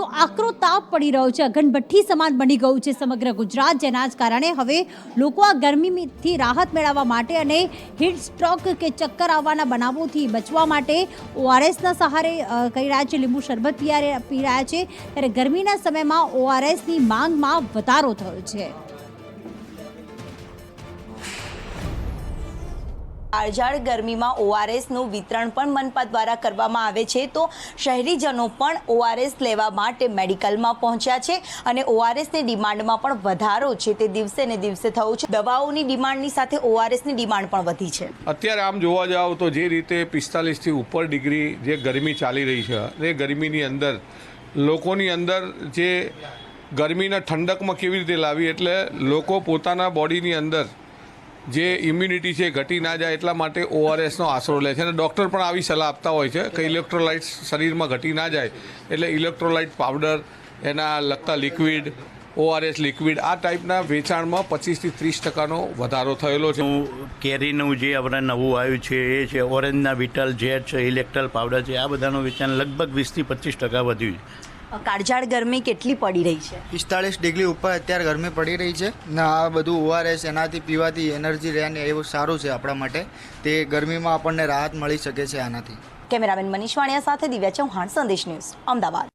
તો આકરો તાપ પડી રહ્યો છે. અગનભઠ્ઠી સમાન બની ગયું છે સમગ્ર ગુજરાત. જેના જ કારણે હવે લોકો આ ગરમીથી રાહત મેળવવા માટે અને હીટ સ્ટ્રોક કે ચક્કર આવવાના બનાવોથી બચવા માટે ઓઆરએસના સહારે કરી રહ્યા છે. લીંબુ શરબત પી રહ્યા છે. ત્યારે ગરમીના સમયમાં ઓઆરએસની માંગમાં વધારો થયો છે. કાળઝાળ ગરમીમાં ઓઆરએસનું વિતરણ પણ મનપા દ્વારા કરવામાં આવે છે. તો શહેરીજનો પણ ઓઆરએસ લેવા માટે મેડિકલમાં પહોંચ્યા છે અને ઓઆરએસની ડિમાન્ડમાં પણ વધારો છે. તે દિવસે ને દિવસે થયું છે. દવાઓની ડિમાન્ડની સાથે ઓઆરએસની ડિમાન્ડ પણ વધી છે. અત્યારે આમ જોવા જાવ તો જે રીતે પિસ્તાલીસથી ઉપર ડિગ્રી જે ગરમી ચાલી રહી છે એ ગરમીની અંદર લોકોની અંદર જે ગરમીના ઠંડકમાં કેવી રીતે લાવી એટલે લોકો પોતાના બોડીની અંદર જે ઇમ્યુનિટી છે ઘટી ના જાય એટલા માટે ઓઆરએસનો આશરો લે છે. અને ડૉક્ટર પણ આવી સલાહ આપતા હોય છે કે ઇલેક્ટ્રોલાઇટ્સ શરીરમાં ઘટી ના જાય એટલે ઇલેક્ટ્રોલાઇટ પાવડર એના લગતા લિક્વિડ ઓઆરએસ લિક્વિડ આ ટાઈપના વેચાણમાં પચીસથી ત્રીસ ટકાનો વધારો થયેલો છે. હું કેરીનું જે આપણે નવું આવ્યું છે, એ છે, ઓરેન્જના વિટલ જેટ છે ઇલેક્ટ્રલ પાવડર છે, આ બધાનું વેચાણ લગભગ વીસથી પચીસ ટકા વધ્યું છે. કાળઝાળ ગરમી કેટલી પડી રહી છે? પિસ્તાળીસ ડિગ્રી ઉપર અત્યારે ગરમી પડી રહી છે. ને આ બધું ઓઆરએસ એનાથી પીવાથી એનર્જી રહે ને એવું સારું છે આપણા માટે. તે ગરમીમાં આપણને રાહત મળી શકે છે આનાથી. કેમેરામેન મનીષ વાણિયા સાથે દિવ્યા ચૌહાણ સંદેશ ન્યૂઝ અમદાવાદ.